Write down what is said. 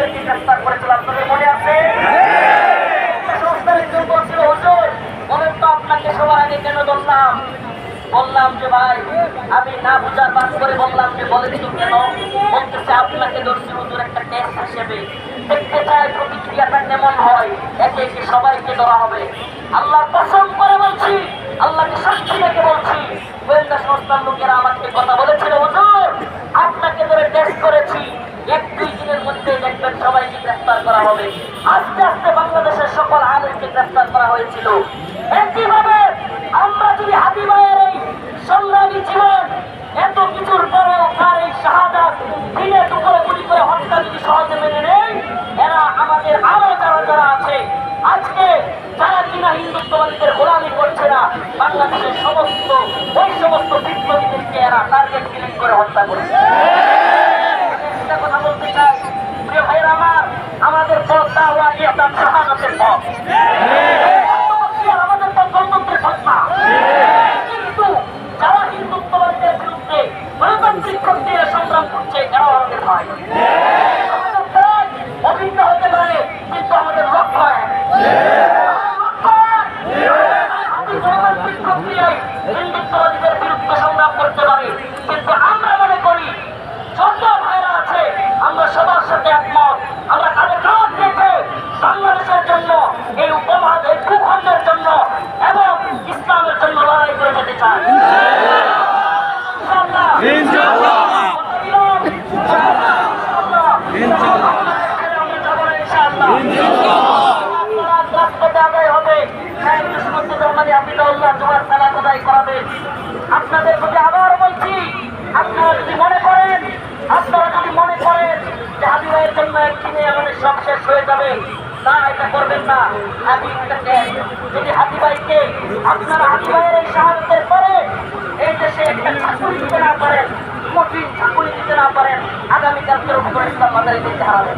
সমস্ত গ্রেফতার করেছিল আপনাদের মনে আছে? একটা সংস্থার একজন বলছিল হুজুর বলেন তো আপনাকে সবার আগে কেন ধরলাম? বললাম যে ভাই আমি না বুঝার বাদ করে বললাম যে বলেন তো কেন? বলতেছে আপনাকে ধরছি হুজুর একটা টেস্ট হিসেবে। দেখতে চাই প্রতিক্রিয়াটা কেমন হয়। একে একে সবাইকে ধরা হবে। আল্লাহ পছন্দ করে বলছি আল্লাহকে সাক্ষী রেখে বলছি গোয়েন্দা সংস্থার লোকেরা আমাকে কথা বলেছিল হুজুর আপনাকে ধরে টেস্ট করেছি এক দুই দিনের মধ্যে দেখবেন সবাইকে গ্রেফতার করা হবে। আস্তে আস্তে বাংলাদেশের সকল আলেমকে গ্রেফতার করা হয়েছিল। একইভাবে আমরা যদি হাতি ভাইয়ের এই সংগ্রামী জীবন, এত কিছুর পরেও তার এই শাহাদাত দিনে টুকরো গুলি করে হত্যা যদি সহজে মেনে নেই, এরা আমাদের আরও যারা যারা আছে, আজকে যারা কিনা হিন্দুত্ববাদীদের গোলামি করছে না, বাংলাদেশের সমস্ত, ওই সমস্ত বিপ্লবীদেরকে এরা টার্গেট কিলিং করে হত্যা করেছে একটা কথা বলতে চাই প্রিয় ভাইরা আমার আমাদের পথ দাওয়া ইসলাম শাহাদাতের পথ আমাদের পথ গণতন্ত্রের পথ না কিন্তু যারা হিন্দুত্ববাদীদের বিরুদ্ধে গণতান্ত্রিক প্রক্রিয়া সংগ্রাম করছে এরাও আমাদের ভাই আমাদের পথ অভিন্ন হতে পারে কিন্তু আমাদের লক্ষ্য এক। লক্ষ্য এক। আমি গণতান্ত্রিক প্রক্রিয়ায় হিন্দুত্ববাদীদের বিরুদ্ধে সংগ্রাম করতে পারি কিন্তু আমরা মনে করি যত ভাইরা আছে আমরা সবার সাথে একমত আমরা কাঁধে কাঁধ রেখে বাংলাদেশের জন্য এই উপমহাদ এই ভূখণ্ডের জন্য এবং ইসলামের জন্য লড়াই করে যেতে চাই হবে আপনাদের প্রতি আবার বলছি আপনারা যদি মনে করেন আপনারা যদি মনে করেন যে হাবি ভাইয়ের জন্য একদিনে আমাদের সব শেষ হয়ে যাবে না এটা করবেন না। যদি আপনারা এই সাহায্যের পরে এই দেশে একটা চাকুরি দিতে না পারেন কঠিন চাকুরি দিতে না পারেন আগামীকালকের উপর ইসলাম মাদারি দিতে হারাবেন